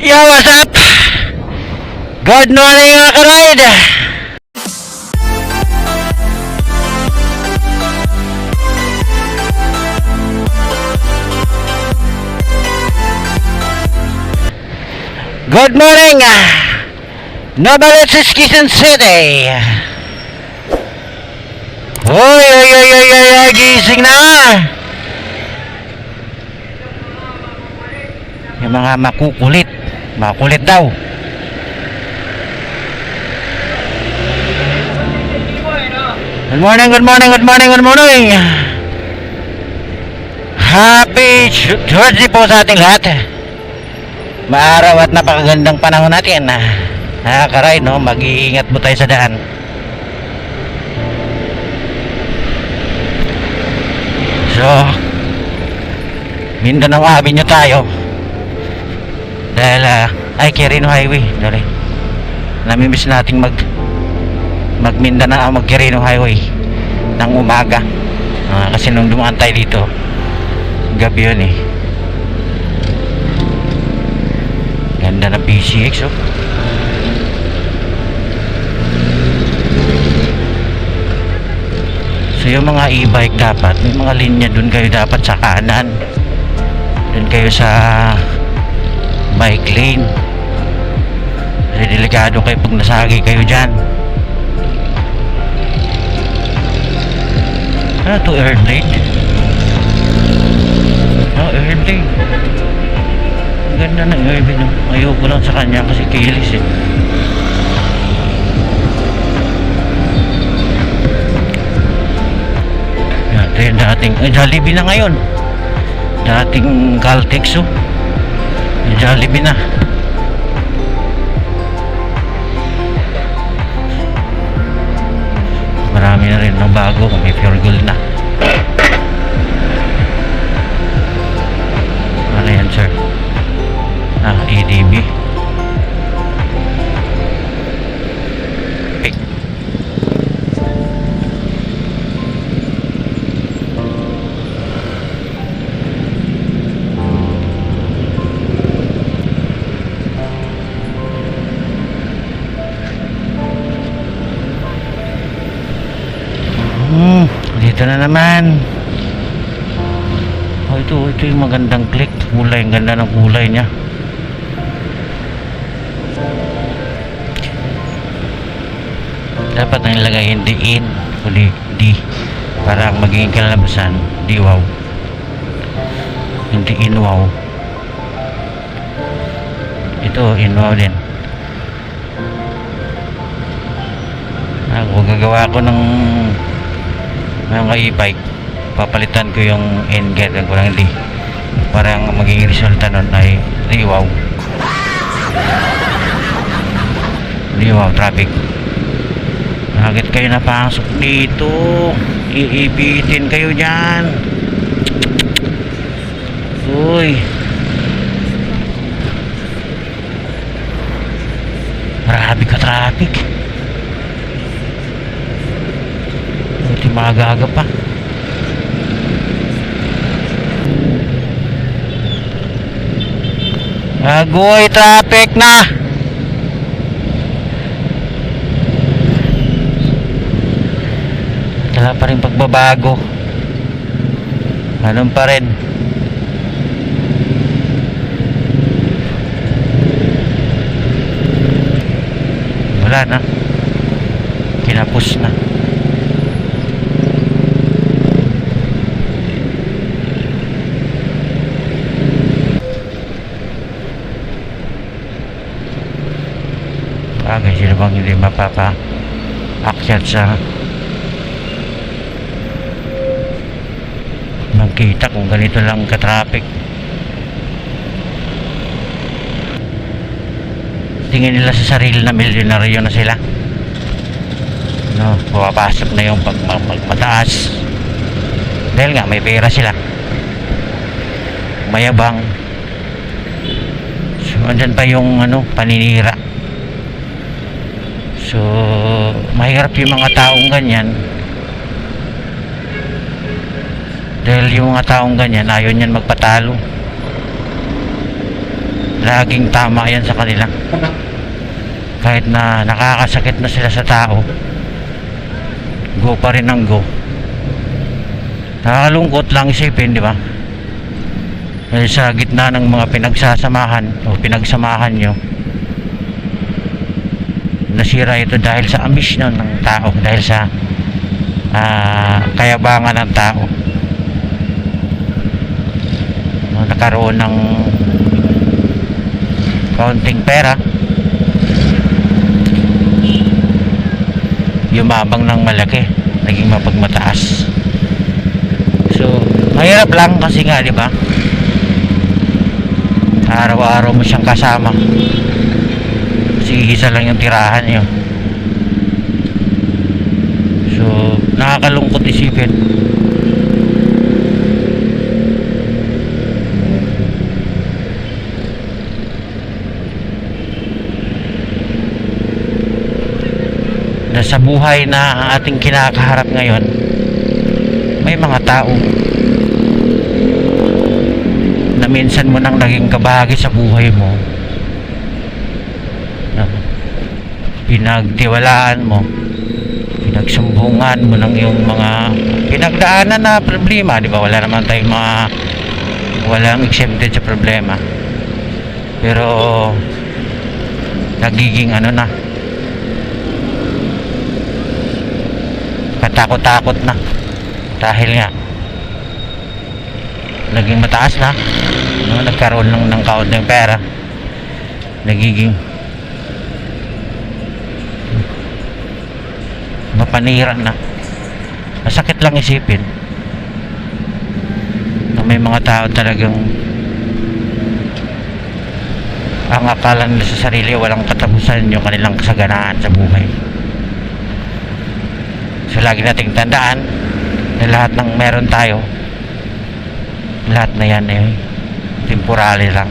Yo, what's up? Good morning mga karide! Good morning! Novaliches, Quezon City! Hoy, oy, oy, oy, oy, oy, gising na! Yung mga makukulit. Makulit daw. Good morning, good morning, good morning, good morning. Happy Thursday po sa ating lahat. Maaraw at napakagandang panahon natin. Nakakaray, no? Mag-iingat po tayo sa daan. So, Mindanao Avenue tayo. Dahil, ah, ay, Quirino Highway. Dali. Namimiss nating mag mag Mindanao, mag Quirino Highway ng umaga. Ah, kasi nung dumaan tayo dito, gabi yun eh. Ganda ng PCX oh. So yung mga e-bike dapat, may mga linya dun kayo dapat sa kanan. Dun kayo sa bike lane. Kasi delikado kayo pag nasagi kayo dyan. Ah, to. Ah, earn late. Ang Ganda ng Irvin. No? Ayoko lang sa kanya kasi kilis eh. Ito yung dating, ay Jollibee na ngayon. Dating Caltex oh. Jollibee na. Marami na rin ng bago, may pure gold na. Ano yan sir? Ah, EDB. Hmm, dito na naman. Oh, ito, ito yung magandang click. Kulay, ang ganda ng kulay niya. Dapat ang ilagay hindi in, kundi di. Para ang magiging kalalabasan, di wow. Hindi in wow. Ito, in wow din. Ako, gagawa ko ng mga e-bike papalitan ko yung end guide ko. Ng di para ang magiging resulta nun ay liwaw. Liwaw traffic. Bakit kayo napasok dito? Iibitin kayo dyan. Uy. Marami ka traffic maaga-aga pa Agoy traffic na. Wala pa rin pagbabago. Ganun pa rin. Wala na. Kinapos na. Bagay sila bang hindi mapapa akyat sa magkita kung ganito lang ka-traffic. Tingin nila sa sarili na milyonaryo na sila. No, pumapasok na yung pag, pag, pag mataas dahil nga may pera sila. Mayabang. So andyan pa yung ano paninira So, mahirap yung mga taong ganyan. Dahil yung mga taong ganyan, ayaw niyan magpatalo. laging tama yan sa kanila kahit na nakakasakit na sila sa tao go pa rin ang go nakakalungkot lang isipin di ba sa gitna ng mga pinagsasamahan o pinagsamahan nyo nasira ito dahil sa ambisyon ng tao dahil sa ah, kayabangan ng tao. No, nagkaroon ng kaunting pera. Yumabang ng malaki naging mapagmataas. So mahirap lang kasi nga di ba? Araw-araw mo siyang kasama kasi isa lang yung tirahan niyo so nakakalungkot isipin. Na sa buhay na ating kinakaharap ngayon may mga tao na minsan mo nang naging kabahagi sa buhay mo na pinagtiwalaan mo pinagsumbungan mo ng iyong mga pinagdaanan na problema di ba? Wala naman tayong mga walang exempted sa problema. Pero nagiging ano na katakot-takot na. Dahil nga naging mataas na no, nagkaroon lang ng kaunting pera. Nagiging mapanira na masakit lang isipin na may mga tao talagang ang akala nila sa sarili walang katapusan yung kanilang kasaganaan sa buhay So lagi nating tandaan na lahat ng meron tayo, lahat na yan ay temporary lang.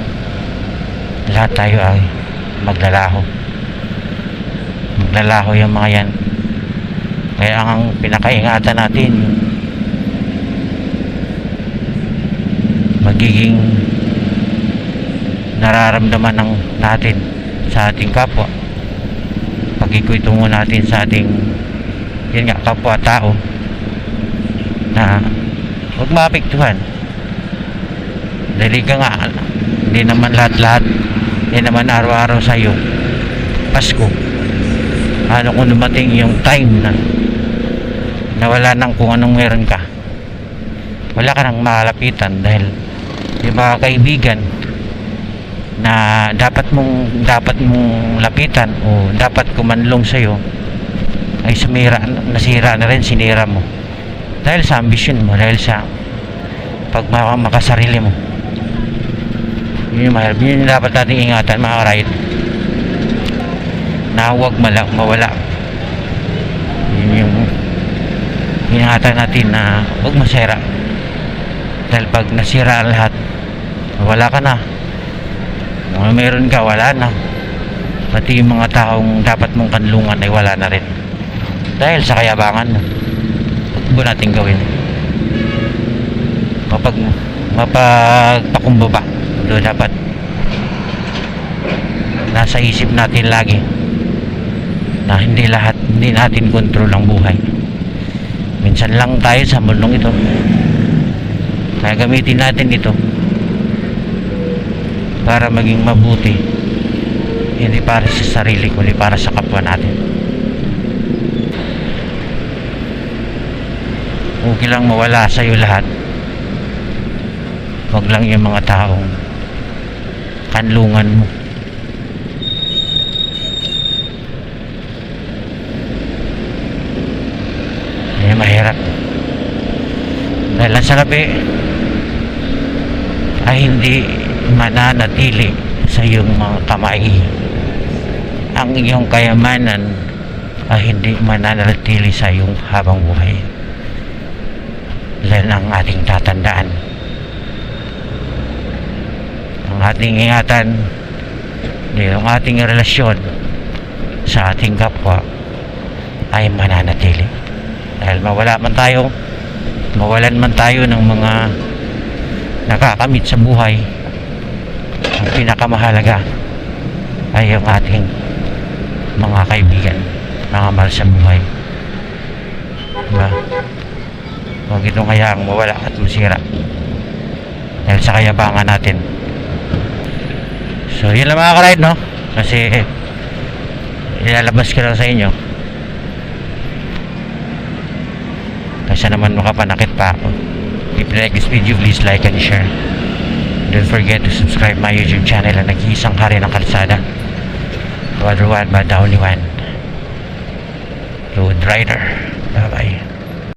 Lahat tayo ay maglalaho. Maglalaho yung mga yan. Kaya ang pinakaingatan natin, magiging nararamdaman ng natin sa ating kapwa. Pagkikwento natin sa ating yun nga kapwa tao na huwag maapektuhan dahil ka nga hindi naman lahat-lahat hindi naman araw-araw sa iyo Pasko ano kung dumating yung time na nawala nang kung anong meron ka wala ka nang makalapitan dahil yung mga kaibigan na dapat mong dapat mong lapitan o dapat kumanlong sa iyo ay sumira, nasira na rin, sinira mo. Dahil sa ambisyon mo, dahil sa pag makasarili mo. Yun yung mahirap. Yun yung dapat natin ingatan, mga right. Na huwag mawala. Yun yung ingatan natin na huwag masira. Dahil pag nasira ang lahat, wala ka na. Kung meron ka, wala na. Pati yung mga taong dapat mong kanlungan ay wala na rin dahil sa kayabangan huwag natin gawin mapag mapagpakumbaba do dapat nasa isip natin lagi na hindi lahat hindi natin kontrol ang buhay minsan lang tayo sa mundong ito. Kaya gamitin natin ito para maging mabuti hindi para sa sarili kundi para sa kapwa natin. Okay lang mawala sa iyo lahat. Wag lang yung mga taong kanlungan mo eh mahirap ang salapi ay hindi mananatili sa iyong mga kamay. Ang iyong kayamanan ay hindi mananatili sa iyong habang buhay. Yan ang ating tatandaan. Ang ating ingatan yung ating relasyon sa ating kapwa ay mananatili. Dahil mawala man tayo mawalan man tayo ng mga nakakamit sa buhay ang pinakamahalaga ay yung ating mga kaibigan, mga mahal sa buhay. Diba? Huwag itong hayaang mawala at masira. Dahil sa kayabangan natin. So, yun lang mga karide, no? Kasi, ilalabas ko lang sa inyo. Kasi naman makapanakit pa ako. If you like this video, please like and share. Don't forget to subscribe my YouTube channel na nag-iisang hari ng kalsada. Brother but the only one. Road Rider. Bye-bye.